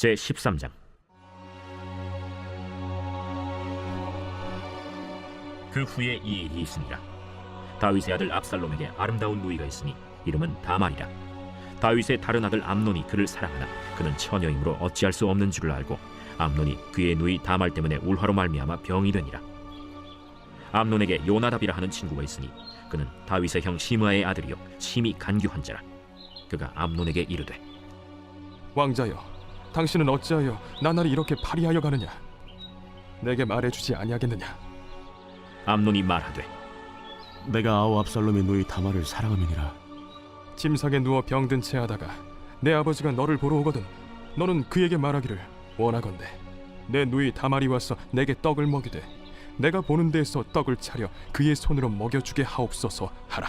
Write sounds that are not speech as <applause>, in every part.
제 13장. 그 후에 이 일이 있으니라 다윗의 아들 압살롬에게 아름다운 누이가 있으니 이름은 다말이라. 다윗의 다른 아들 암논이 그를 사랑하나 그는 처녀이므로 어찌할 수 없는 줄을 알고 암논이 그의 누이 다말 때문에 울화로 말미암아 병이 되니라. 암논에게 요나답이라 하는 친구가 있으니 그는 다윗의 형 시므아의 아들이요 심히 간교한 자라. 그가 암논에게 이르되 왕자여, 당신은 어찌하여 나날이 이렇게 파리하여 가느냐? 내게 말해주지 아니하겠느냐? 암논이 말하되 내가 아우 압살롬의 누이 다말을 사랑함이니라 침상에 누워 병든 채 하다가 내 아버지가 너를 보러 오거든 너는 그에게 말하기를 원하건대 내 누이 다말이 와서 내게 떡을 먹이되 내가 보는 데에서 떡을 차려 그의 손으로 먹여주게 하옵소서 하라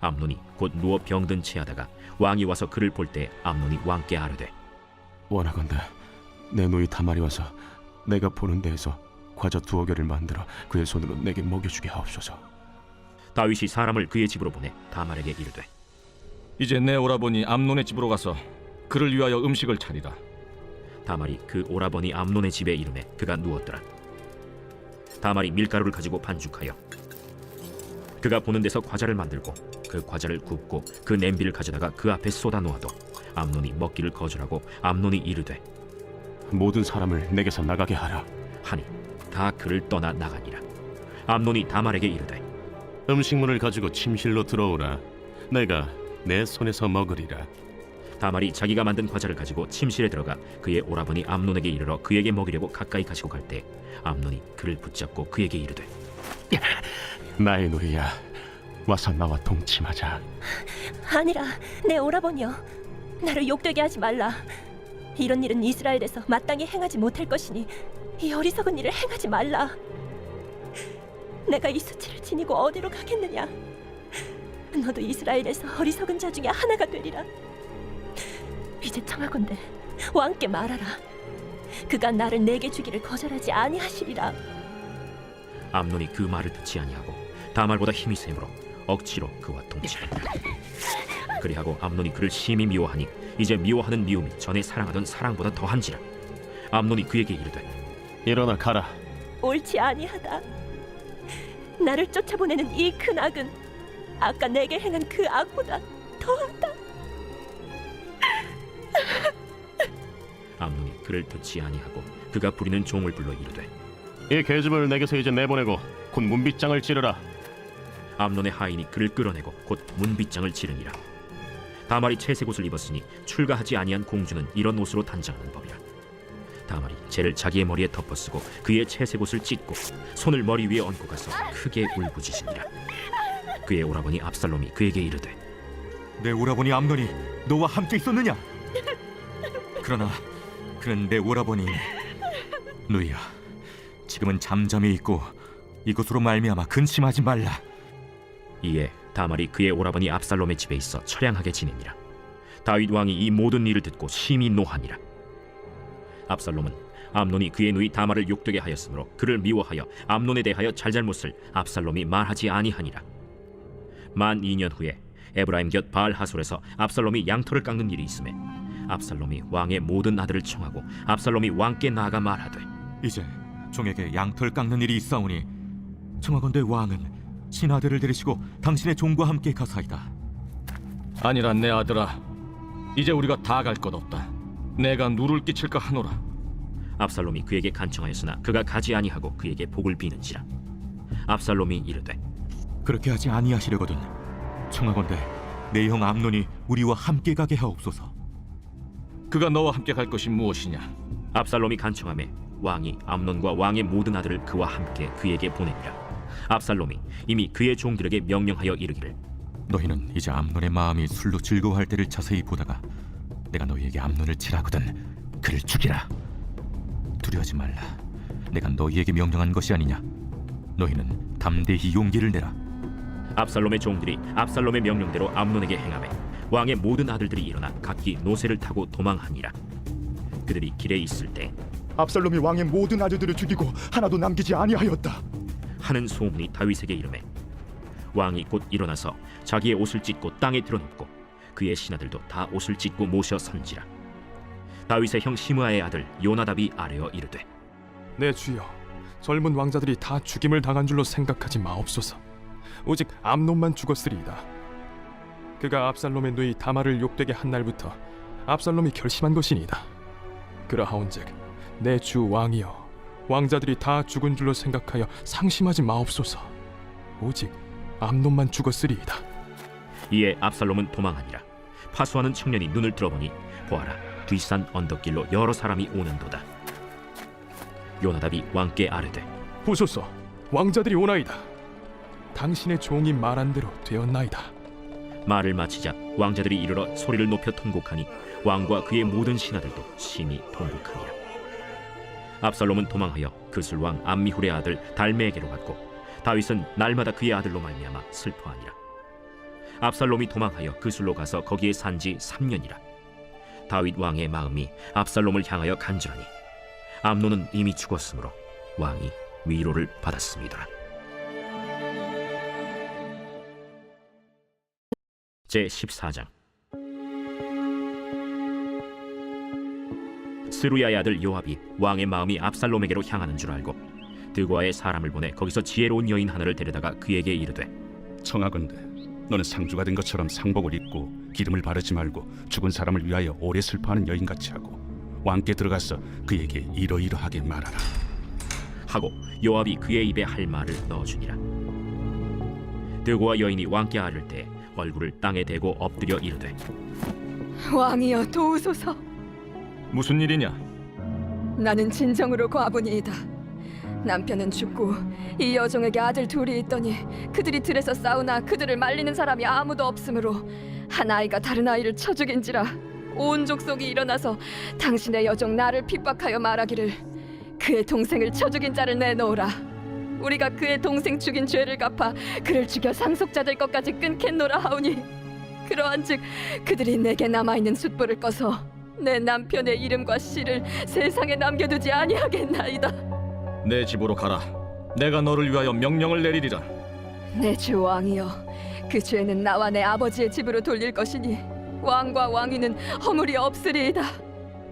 암논이 곧 누워 병든 채하다가 왕이 와서 그를 볼 때 암논이 왕께 아뢰되 원하건대 내 누이 다말이 와서 내가 보는 데에서 과자 두어 개를 만들어 그의 손으로 내게 먹여주게 하옵소서 다윗이 사람을 그의 집으로 보내 다말에게 이르되 이제 내 오라버니 암논의 집으로 가서 그를 위하여 음식을 차리라. 다말이 그 오라버니 암논의 집에 이르매 그가 누웠더라 다말이 밀가루를 가지고 반죽하여 그가 보는 데서 과자를 만들고 그 과자를 굽고 그 냄비를 가져다가 그 앞에 쏟아 놓아도 암논이 먹기를 거절하고 암논이 이르되 모든 사람을 내게서 나가게 하라. 하니 다 그를 떠나 나가니라. 암논이 다말에게 이르되 음식물을 가지고 침실로 들어오라. 내가 내 손에서 먹으리라. 다말이 자기가 만든 과자를 가지고 침실에 들어가 그의 오라버니 암논에게 이르러 그에게 먹이려고 가까이 가시고 갈 때 암논이 그를 붙잡고 그에게 이르되 나의 누이야 와서 나와 동침하자. 아니라 내 오라버니여 나를 욕되게 하지 말라. 이런 일은 이스라엘에서 마땅히 행하지 못할 것이니 이 어리석은 일을 행하지 말라. 내가 이 수치를 지니고 어디로 가겠느냐? 너도 이스라엘에서 어리석은 자 중에 하나가 되리라. 이제 청하건대 왕께 말하라. 그가 나를 내게 주기를 거절하지 아니하시리라. 암논이 그 말을 듣지 아니하고 다말보다 힘이 세므로 억지로 그와 동침하니라 <laughs> 그리하고 암논이 그를 심히 미워하니 이제 미워하는 미움이 전에 사랑하던 사랑보다 더한지라 암논이 그에게 이르되 일어나 가라 옳지 아니하다. 나를 쫓아보내는 이 큰 악은 아까 내게 행한 그 악보다 더하다. 암논이 그를 듣지 아니하고 그가 부리는 종을 불러 이르되 이 계집을 내게서 이제 내보내고 곧 문빗장을 찌르라 암논의 하인이 그를 끌어내고 곧 문빗장을 지르니라 다말이 채색 옷을 입었으니 출가하지 아니한 공주는 이런 옷으로 단장하는 법이라. 다말이 재를 자기의 머리에 덮어쓰고 그의 채색 옷을 찢고 손을 머리 위에 얹고 가서 크게 울부짖으니라. 그의 오라버니 압살롬이 그에게 이르되 내 오라버니 암논이 너와 함께 있었느냐? 그러나 그는 내 오라버니 누이야 지금은 잠잠히 있고 이것으로 말미암아 근심하지 말라. 이에 다말이 그의 오라버니 압살롬의 집에 있어 처량하게 지내니라. 다윗 왕이 이 모든 일을 듣고 심히 노하니라. 압살롬은 암논이 그의 누이 다말을 욕되게 하였으므로 그를 미워하여 암논에 대하여 잘잘못을 압살롬이 말하지 아니하니라. 만 2년 후에 에브라임 곁 바알 하솔에서 압살롬이 양털을 깎는 일이 있음에 압살롬이 왕의 모든 아들을 청하고 압살롬이 왕께 나아가 말하되 이제 종에게 양털 깎는 일이 있사오니 청하건대 왕은 신하들을 데리시고 당신의 종과 함께 가사이다 아니라 내 아들아, 이제 우리가 다 갈 것 없다. 내가 누를 끼칠까 하노라. 압살롬이 그에게 간청하였으나 그가 가지 아니하고 그에게 복을 비는지라. 압살롬이 이르되 그렇게 하지 아니하시려거든 청하건대 내 형 암논이 우리와 함께 가게 하옵소서 그가 너와 함께 갈 것이 무엇이냐? 압살롬이 간청함에 왕이 암논과 왕의 모든 아들을 그와 함께 그에게 보내니라. 압살롬이 이미 그의 종들에게 명령하여 이르기를. 너희는 이제 암논의 마음이 술로 즐거워할 때를 자세히 보다가 내가 너희에게 암논을 치라거든 그를 죽이라. 두려워하지 말라. 내가 너희에게 명령한 것이 아니냐. 너희는 담대히 용기를 내라. 압살롬의 종들이 압살롬의 명령대로 암논에게 행함에 왕의 모든 아들들이 일어나 각기 노새를 타고 도망하니라. 그들이 길에 있을 때 압살롬이 왕의 모든 아들들을 죽이고 하나도 남기지 아니하였다. 하는 소문이 다윗에게 이르매 왕이 곧 일어나서 자기의 옷을 찢고 땅에 드러눕고 그의 신하들도 다 옷을 찢고 모셔 선지라. 다윗의 형 시므아의 아들 요나답이 아뢰어 이르되 내 주여 젊은 왕자들이 다 죽임을 당한 줄로 생각하지 마옵소서. 오직 암논만 죽었으리이다. 그가 압살롬의 누이 다말을 욕되게 한 날부터 압살롬이 결심한 것이니이다. 그러하온즉 내 주 왕이여 왕자들이 다 죽은 줄로 생각하여 상심하지 마옵소서. 오직 암논만 죽었으리이다. 이에 압살롬은 도망하니라. 파수하는 청년이 눈을 들어보니 보아라 뒷산 언덕길로 여러 사람이 오는도다. 요나답이 왕께 아뢰되 보소서 왕자들이 오나이다. 당신의 종이 말한 대로 되었나이다. 말을 마치자 왕자들이 이르러 소리를 높여 통곡하니 왕과 그의 모든 신하들도 심히 통곡하니라 압살롬은 도망하여 그술 왕 암미훌의 아들 달메에게로 갔고 다윗은 날마다 그의 아들로 말미암아 슬퍼하니라. 압살롬이 도망하여 그술로 가서 거기에 산 지 3년이라. 다윗 왕의 마음이 압살롬을 향하여 간절하니 암노는 이미 죽었으므로 왕이 위로를 받았습니다. 제 14장 스루야의 아들 요압이 왕의 마음이 압살롬에게로 향하는 줄 알고 드고아의 사람을 보내 거기서 지혜로운 여인 하나를 데려다가 그에게 이르되 청하건대 너는 상주가 된 것처럼 상복을 입고 기름을 바르지 말고 죽은 사람을 위하여 오래 슬퍼하는 여인같이 하고 왕께 들어가서 그에게 이러이러하게 말하라. 하고 요압이 그의 입에 할 말을 넣어주니라. 드고아 여인이 왕께 아를 때 얼굴을 땅에 대고 엎드려 이르되 왕이여 도우소서 무슨 일이냐? 나는 진정으로 과부니이다 남편은 죽고 이 여종에게 아들 둘이 있더니 그들이 들에서 싸우나 그들을 말리는 사람이 아무도 없으므로 한 아이가 다른 아이를 쳐 죽인지라 온 족속이 일어나서 당신의 여종 나를 핍박하여 말하기를 그의 동생을 쳐 죽인 자를 내놓으라 우리가 그의 동생 죽인 죄를 갚아 그를 죽여 상속자 될 것까지 끊겠노라 하오니 그러한즉 그들이 내게 남아 있는 숫불을 꺼서 내 남편의 이름과 씨를 세상에 남겨두지 아니하겠나이다. 내 집으로 가라. 내가 너를 위하여 명령을 내리리라. 내 주 왕이여, 그 죄는 나와 내 아버지의 집으로 돌릴 것이니 왕과 왕위는 허물이 없으리이다.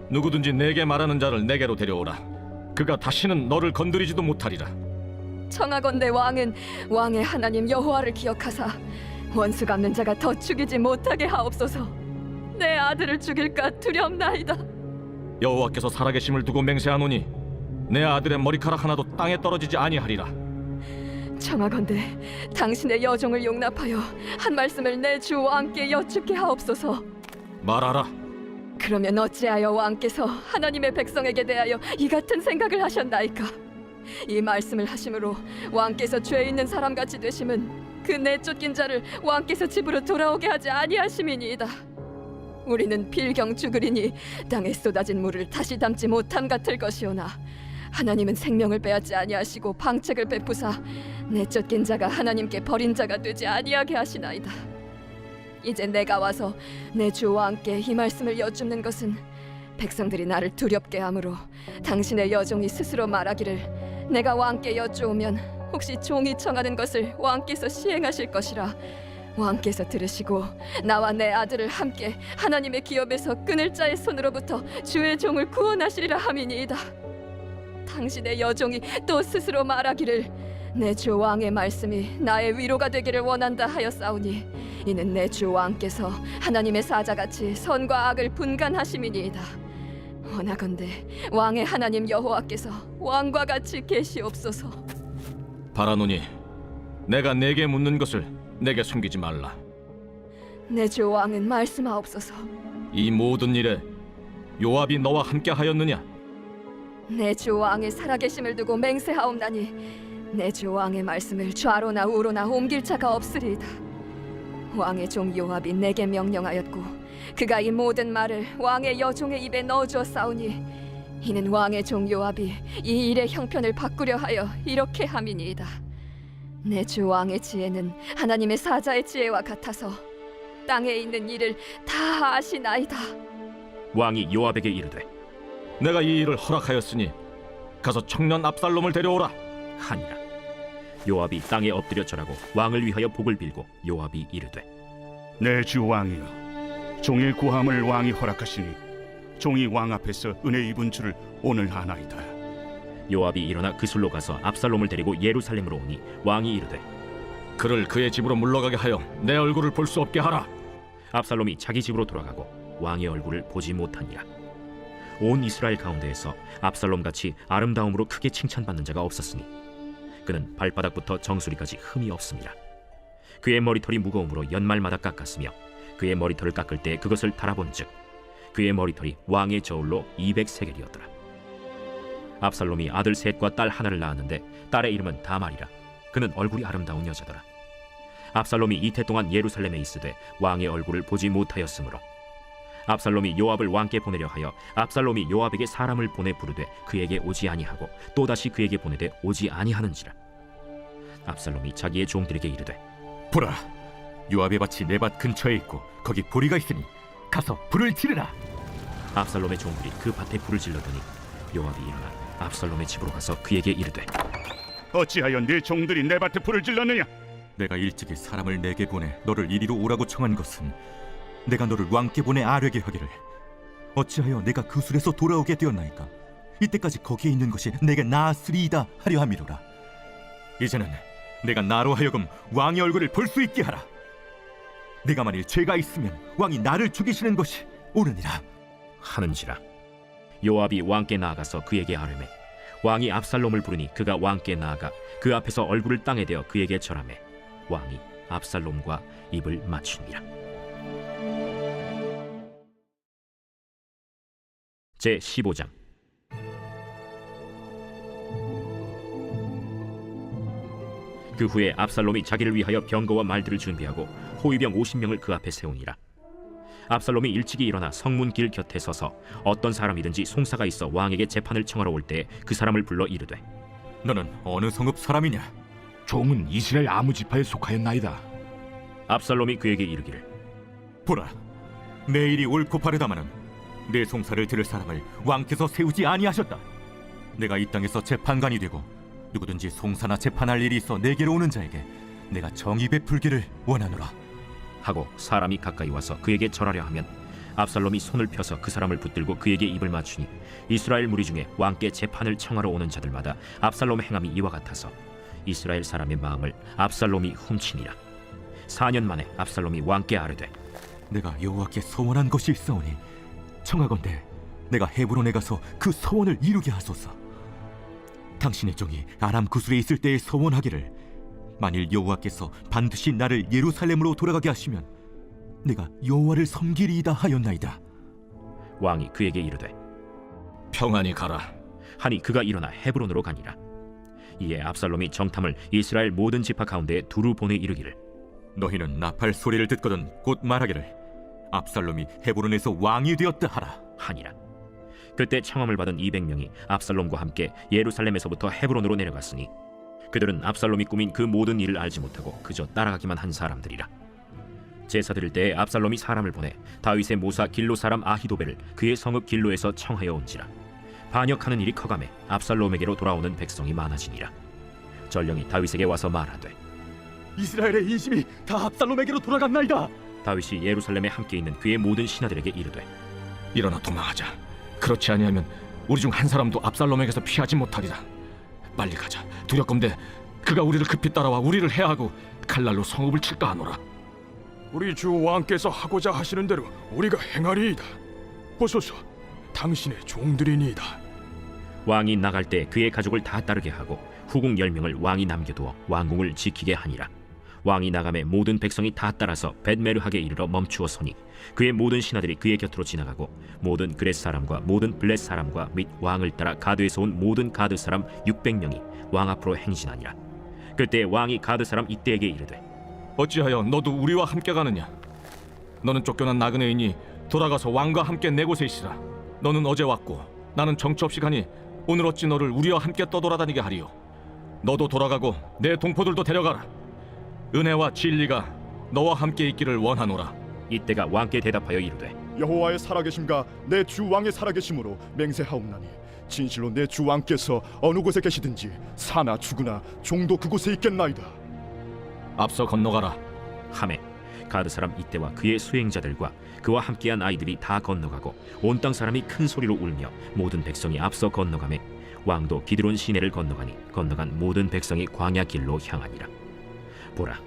누구든지 내게 말하는 자를 내게로 데려오라. 그가 다시는 너를 건드리지도 못하리라. 청하건대 왕은 왕의 하나님 여호와를 기억하사 원수 갚는 자가 더 죽이지 못하게 하옵소서. 내 아들을 죽일까 두렵나이다. 여호와께서 살아계심을 두고 맹세하노니 내 아들의 머리카락 하나도 땅에 떨어지지 아니하리라. 청하건대 당신의 여종을 용납하여 한 말씀을 내 주 왕께 여쭙게 하옵소서. 말하라. 그러면 어찌하여 왕께서 하나님의 백성에게 대하여 이 같은 생각을 하셨나이까? 이 말씀을 하심으로 왕께서 죄 있는 사람 같이 되심은 그 내쫓긴 자를 왕께서 집으로 돌아오게 하지 아니하심이니이다. 우리는 필경 죽으리니 땅에 쏟아진 물을 다시 담지 못함 같을 것이오나 하나님은 생명을 빼앗지 아니하시고 방책을 베푸사 내쫓긴 자가 하나님께 버린 자가 되지 아니하게 하시나이다. 이제 내가 와서 내주 왕께 이 말씀을 여쭙는 것은 백성들이 나를 두렵게 하므로 당신의 여종이 스스로 말하기를 내가 왕께 여쭈오면 혹시 종이 청하는 것을 왕께서 시행하실 것이라 왕께서 들으시고 나와 내 아들을 함께 하나님의 기업에서 끊을 자의 손으로부터 주의 종을 구원하시리라 함이니이다. 당신의 여종이 또 스스로 말하기를 내 주 왕의 말씀이 나의 위로가 되기를 원한다 하였사오니 이는 내 주 왕께서 하나님의 사자같이 선과 악을 분간하심이니이다. 원하건대 왕의 하나님 여호와께서 왕과 같이 계시옵소서. 바라노니 내가 내게 묻는 것을 내게 숨기지 말라. 내 주 왕은 말씀하옵소서. 이 모든 일에 요압이 너와 함께 하였느냐? 내 주 왕의 살아계심을 두고 맹세하옵나니 내 주 왕의 말씀을 좌로나 우로나 옮길 자가 없으리이다. 왕의 종 요압이 내게 명령하였고 그가 이 모든 말을 왕의 여종의 입에 넣어주었사오니 이는 왕의 종 요압이 이 일의 형편을 바꾸려 하여 이렇게 함이니이다. 내 주 왕의 지혜는 하나님의 사자의 지혜와 같아서 땅에 있는 일을 다 아시나이다. 왕이 요압에게 이르되 내가 이 일을 허락하였으니 가서 청년 압살롬을 데려오라. 하니라 요압이 땅에 엎드려 절하고 왕을 위하여 복을 빌고 요압이 이르되 내 주 왕이여 종의 구함을 왕이 허락하시니 종이 왕 앞에서 은혜 입은 줄을 오늘 아나이다. 요압이 일어나 그술로 가서 압살롬을 데리고 예루살렘으로 오니 왕이 이르되 그를 그의 집으로 물러가게 하여 내 얼굴을 볼 수 없게 하라. 압살롬이 자기 집으로 돌아가고 왕의 얼굴을 보지 못하니라. 온 이스라엘 가운데에서 압살롬 같이 아름다움으로 크게 칭찬받는 자가 없었으니 그는 발바닥부터 정수리까지 흠이 없습니다. 그의 머리털이 무거움으로 연말마다 깎았으며 그의 머리털을 깎을 때 그것을 달아본즉 그의 머리털이 왕의 저울로 200세겔이었더라. 압살롬이 아들 셋과 딸 하나를 낳았는데 딸의 이름은 다말이라. 그는 얼굴이 아름다운 여자더라. 압살롬이 이태 동안 예루살렘에 있으되 왕의 얼굴을 보지 못하였으므로 압살롬이 요압을 왕께 보내려 하여 압살롬이 요압에게 사람을 보내 부르되 그에게 오지 아니하고 또 다시 그에게 보내되 오지 아니하는지라 압살롬이 자기의 종들에게 이르되 보라, 요압의 밭이 내 밭 근처에 있고 거기 보리가 있으니 가서 불을 지르라. 압살롬의 종들이 그 밭에 불을 질러더니 요압이 일어나 압살롬의 집으로 가서 그에게 이르되 어찌하여 네 종들이 내 밭에 불을 질렀느냐? 내가 일찍이 사람을 내게 보내 너를 이리로 오라고 청한 것은 내가 너를 왕께 보내 아뢰게 하기를. 어찌하여 내가 그 술에서 돌아오게 되었나이까? 이때까지 거기에 있는 것이 내게 나았으리이다 하려 함이로라. 이제는 내가 나로 하여금 왕의 얼굴을 볼 수 있게 하라. 내가 만일 죄가 있으면 왕이 나를 죽이시는 것이 옳으니라. 하는지라 요압이 왕께 나아가서 그에게 아뢰매 왕이 압살롬을 부르니 그가 왕께 나아가 그 앞에서 얼굴을 땅에 대어 그에게 절하매 왕이 압살롬과 입을 맞추니라. 제 15장. 그 후에 압살롬이 자기를 위하여 병거와 말들을 준비하고 호위병 50명을 그 앞에 세우니라 압살롬이 일찍이 일어나 성문 길 곁에 서서 어떤 사람이든지 송사가 있어 왕에게 재판을 청하러 올 때 그 사람을 불러 이르되 너는 어느 성읍 사람이냐? 종은 이스라엘 아무 지파에 속하였나이다. 압살롬이 그에게 이르기를 보라 내일이 옳고 바르다마는 내 송사를 들을 사람을 왕께서 세우지 아니하셨다. 내가 이 땅에서 재판관이 되고 누구든지 송사나 재판할 일이 있어 내게로 오는 자에게 내가 정의 베풀기를 원하노라 하고 사람이 가까이 와서 그에게 절하려 하면 압살롬이 손을 펴서 그 사람을 붙들고 그에게 입을 맞추니 이스라엘 무리 중에 왕께 재판을 청하러 오는 자들마다 압살롬의 행함이 이와 같아서 이스라엘 사람의 마음을 압살롬이 훔치니라. 4년 만에 압살롬이 왕께 아뢰되 내가 여호와께 서원한 것이 있사오니 청하건대 내가 헤브론에 가서 그 서원을 이루게 하소서. 당신의 종이 아람 구술에 있을 때에 서원하기를 만일 여호와께서 반드시 나를 예루살렘으로 돌아가게 하시면 내가 여호와를 섬기리이다 하였나이다 왕이 그에게 이르되 평안히 가라. 하니 그가 일어나 헤브론으로 가니라 이에 압살롬이 정탐을 이스라엘 모든 지파 가운데 두루 보내 이르기를 너희는 나팔 소리를 듣거든 곧 말하기를 압살롬이 헤브론에서 왕이 되었다 하라 하니라. 그때 청함을 받은 200명이 압살롬과 함께 예루살렘에서부터 헤브론으로 내려갔으니 그들은 압살롬이 꾸민 그 모든 일을 알지 못하고 그저 따라가기만 한 사람들이라. 제사 드릴 때에 압살롬이 사람을 보내 다윗의 모사 길로 사람 아히도벨을 그의 성읍 길로에서 청하여 온지라. 반역하는 일이 커감해 압살롬에게로 돌아오는 백성이 많아지니라. 전령이 다윗에게 와서 말하되 이스라엘의 인심이 다 압살롬에게로 돌아갔나이다. 다윗이 예루살렘에 함께 있는 그의 모든 신하들에게 이르되 일어나 도망하자. 그렇지 아니하면 우리 중 한 사람도 압살롬에게서 피하지 못하리라. 빨리 가자. 두렵건대 그가 우리를 급히 따라와 우리를 해하고 칼날로 성읍을 칠까 하노라. 우리 주 왕께서 하고자 하시는 대로 우리가 행하리이다. 보소서, 당신의 종들이니이다. 왕이 나갈 때 그의 가족을 다 따르게 하고 후궁 열명을 왕이 남겨두어 왕궁을 지키게 하니라 왕이 나감에 모든 백성이 다 따라서 벳메르하게 이르러 멈추어 서니 그의 모든 신하들이 그의 곁으로 지나가고 모든 그렛 사람과 모든 블렛 사람과 및 왕을 따라 가드에서 온 모든 가드 사람 600명이 왕 앞으로 행진하니라 그때 왕이 가드 사람 이때에게 이르되 어찌하여 너도 우리와 함께 가느냐? 너는 쫓겨난 나그네이니 돌아가서 왕과 함께 내 곳에 있으라. 너는 어제 왔고 나는 정처 없이 가니 오늘 어찌 너를 우리와 함께 떠돌아다니게 하리요? 너도 돌아가고 내 동포들도 데려가라. 은혜와 진리가 너와 함께 있기를 원하노라. 이때가 왕께 대답하여 이르되 여호와의 살아계심과 내 주 왕의 살아계심으로 맹세하옵나니 진실로 내 주 왕께서 어느 곳에 계시든지 사나 죽으나 종도 그곳에 있겠나이다. 앞서 건너가라. 함에 가드 사람 이때와 그의 수행자들과 그와 함께한 아이들이 다 건너가고 온 땅 사람이 큰 소리로 울며 모든 백성이 앞서 건너가매 왕도 기드론 시내를 건너가니 건너간 모든 백성이 광야 길로 향하니라 보라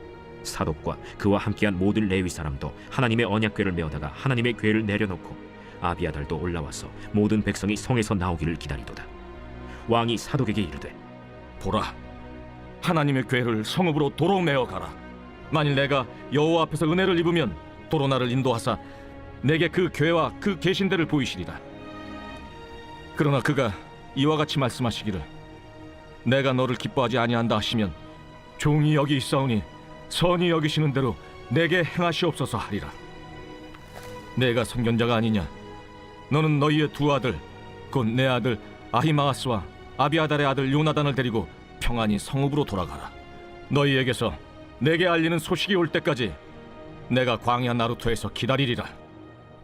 사독과 그와 함께한 모든 레위 사람도 하나님의 언약궤를 메어다가 하나님의 궤를 내려놓고 아비아달도 올라와서 모든 백성이 성에서 나오기를 기다리도다 왕이 사독에게 이르되 보라, 하나님의 궤를 성읍으로 도로 메어 가라. 만일 내가 여호와 앞에서 은혜를 입으면 도로 나를 인도하사 내게 그 궤와 그 계신대를 보이시리라. 그러나 그가 이와 같이 말씀하시기를 내가 너를 기뻐하지 아니한다 하시면 종이 여기 있사오니 선이 여기시는 대로 내게 행하시옵소서 하리라. 내가 선견자가 아니냐? 너는 너희의 두 아들 곧 내 아들 아히마아스와 아비아달의 아들 요나단을 데리고 평안히 성읍으로 돌아가라. 너희에게서 내게 알리는 소식이 올 때까지 내가 광야 나루토에서 기다리리라.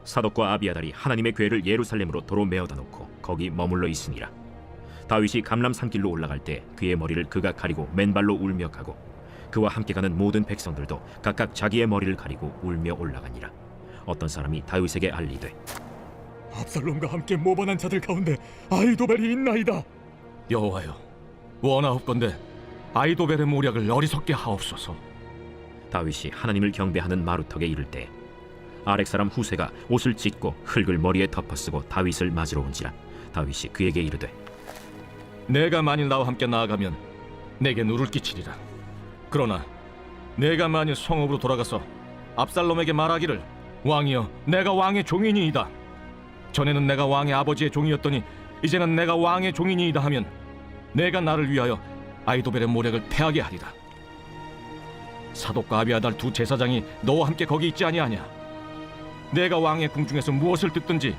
사독과 아비아달이 하나님의 궤를 예루살렘으로 도로 메어다 놓고 거기 머물러 있으니라. 다윗이 감람 산길로 올라갈 때 그의 머리를 그가 가리고 맨발로 울며 가고 그와 함께 가는 모든 백성들도 각각 자기의 머리를 가리고 울며 올라가니라. 어떤 사람이 다윗에게 알리되 압살롬과 함께 모반한 자들 가운데 아이도벨이 있나이다. 여호와여, 원하옵건대 아이도벨의 모략을 어리석게 하옵소서. 다윗이 하나님을 경배하는 마루턱에 이를 때 아렉 사람 후세가 옷을 찢고 흙을 머리에 덮어쓰고 다윗을 맞으러 온지라 다윗이 그에게 이르되 내가 만일 나와 함께 나아가면 내게 누를 끼치리라. 그러나 내가 만일 성읍으로 돌아가서 압살롬에게 말하기를 왕이여 내가 왕의 종이니이다. 전에는 내가 왕의 아버지의 종이었더니 이제는 내가 왕의 종이니이다 하면 내가 나를 위하여 아이도벨의 모략을 패하게 하리라. 사독과 아비아달 두 제사장이 너와 함께 거기 있지 아니하냐? 내가 왕의 궁중에서 무엇을 듣든지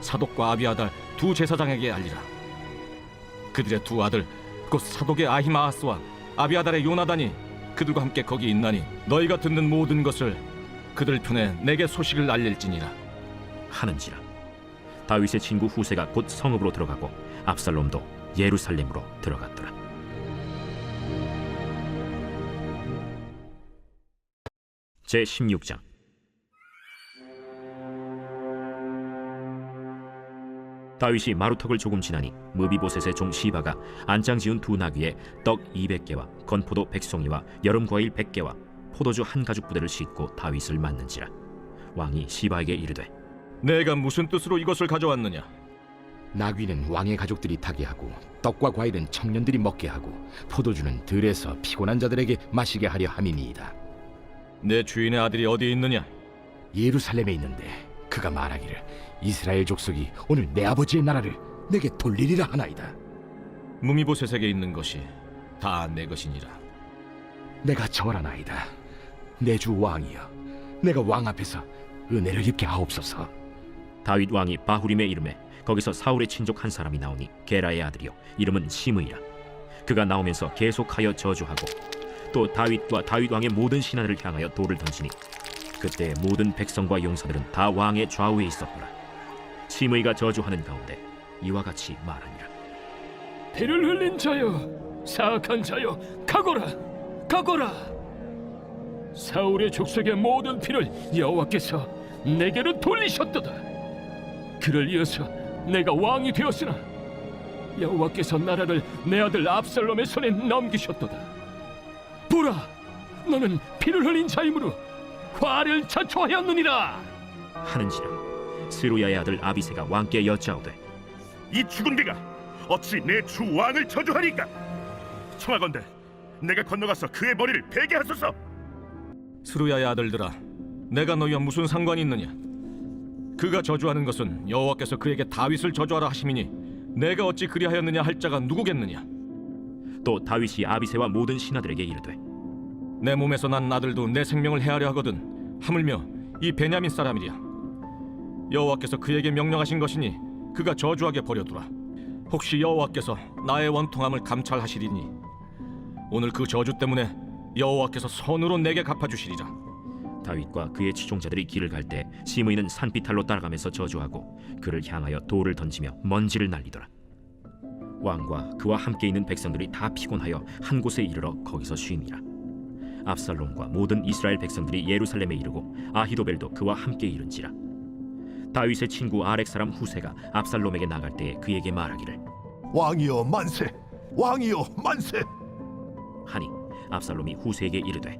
사독과 아비아달 두 제사장에게 알리라. 그들의 두 아들 곧 사독의 아히마아스와 아비아달의 요나단이 그들과 함께 거기 있나니 너희가 듣는 모든 것을 그들 편에 내게 소식을 알릴지니라. 하는지라. 다윗의 친구 후세가 곧 성읍으로 들어가고 압살롬도 예루살렘으로 들어갔더라. 제 16장 다윗이 마루턱을 조금 지나니 무비보셋의 종 시바가 안장 지은 두 나귀에 떡 200개와 건포도 100송이와 여름 과일 100개와 포도주 한 가죽 부대를 싣고 다윗을 맞는지라. 왕이 시바에게 이르되 내가 무슨 뜻으로 이것을 가져왔느냐? 나귀는 왕의 가족들이 타게 하고 떡과 과일은 청년들이 먹게 하고 포도주는 들에서 피곤한 자들에게 마시게 하려 함이니이다. 내 주인의 아들이 어디 있느냐? 예루살렘에 있는데 그가 말하기를 이스라엘 족속이 오늘 내 아버지의 나라를 내게 돌리리라 하나이다. 무미보셋에게 있는 것이 다 내 것이니라 내가 절하나이다. 내 주 왕이여, 내가 왕 앞에서 은혜를 입게 하옵소서. 다윗 왕이 바후림의 이름에 거기서 사울의 친족 한 사람이 나오니 게라의 아들이요 이름은 시므이라 그가 나오면서 계속하여 저주하고 또 다윗과 다윗 왕의 모든 신하들을 향하여 돌을 던지니 그때 모든 백성과 용사들은 다 왕의 좌우에 있었더라 시므이가 저주하는 가운데 이와 같이 말하니라 피를 흘린 자여, 사악한 자여, 가거라, 가거라. 사울의 족속의 모든 피를 여호와께서 내게로 돌리셨도다. 그를 이어서 내가 왕이 되었으나 여호와께서 나라를 내 아들 압살롬의 손에 넘기셨도다. 보라, 너는 피를 흘린 자이므로 화를 자초하였느니라. 하는지라 스루야의 아들 아비세가 왕께 여짜오되 이 죽은 개가 어찌 내 주 왕을 저주하리까? 청하건대 내가 건너가서 그의 머리를 베게 하소서. 스루야의 아들들아 내가 너희와 무슨 상관이 있느냐 그가 저주하는 것은 여호와께서 그에게 다윗을 저주하라 하심이니 내가 어찌 그리하였느냐 할 자가 누구겠느냐 또 다윗이 아비세와 모든 신하들에게 이르되 내 몸에서 난 아들도 내 생명을 해하려 하거든 하물며 이 베냐민 사람이랴 여호와께서 그에게 명령하신 것이니 그가 저주하게 버려두라 혹시 여호와께서 나의 원통함을 감찰하시리니 오늘 그 저주 때문에 여호와께서 손으로 내게 갚아주시리라 다윗과 그의 추종자들이 길을 갈 때 시므이는 산비탈로 따라가면서 저주하고 그를 향하여 돌을 던지며 먼지를 날리더라. 왕과 그와 함께 있는 백성들이 다 피곤하여 한 곳에 이르러 거기서 쉼이라. 압살롬과 모든 이스라엘 백성들이 예루살렘에 이르고 아히도벨도 그와 함께 이른지라 다윗의 친구 아렉 사람 후세가 압살롬에게 나갈 때에 그에게 말하기를 왕이여 만세 왕이여 만세 하니 압살롬이 후세에게 이르되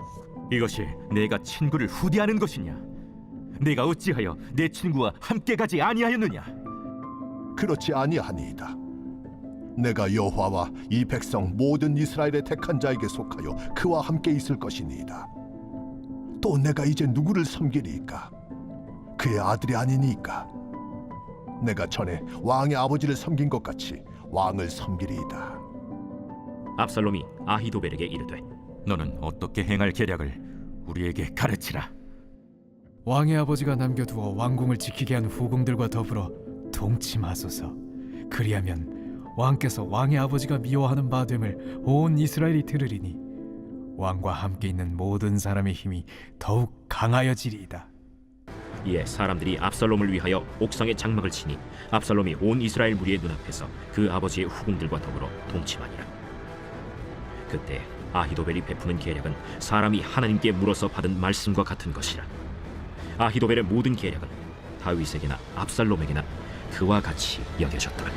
이것이 내가 친구를 후대하는 것이냐? 내가 어찌하여 내 친구와 함께 가지 아니하였느냐? 그렇지 아니하니이다 내가 여호와와 이 백성 모든 이스라엘의 택한 자에게 속하여 그와 함께 있을 것이니이다 또 내가 이제 누구를 섬기리이까 그의 아들이 아니니까 내가 전에 왕의 아버지를 섬긴 것 같이 왕을 섬기리이다 압살롬이 아히도벨에게 이르되 너는 어떻게 행할 계략을 우리에게 가르치라. 왕의 아버지가 남겨두어 왕궁을 지키게 한 후궁들과 더불어 동침하소서. 그리하면 왕께서 왕의 아버지가 미워하는 바 됨을 온 이스라엘이 들으리니 왕과 함께 있는 모든 사람의 힘이 더욱 강하여지리이다. 이에 사람들이 압살롬을 위하여 옥상에 장막을 치니 압살롬이 온 이스라엘 무리의 눈앞에서 그 아버지의 후궁들과 더불어 동침하니라. 그때 아히도벨이 베푸는 계략은 사람이 하나님께 물어서 받은 말씀과 같은 것이라. 아히도벨의 모든 계략은 다윗에게나 압살롬에게나 그와 같이 여겨졌더라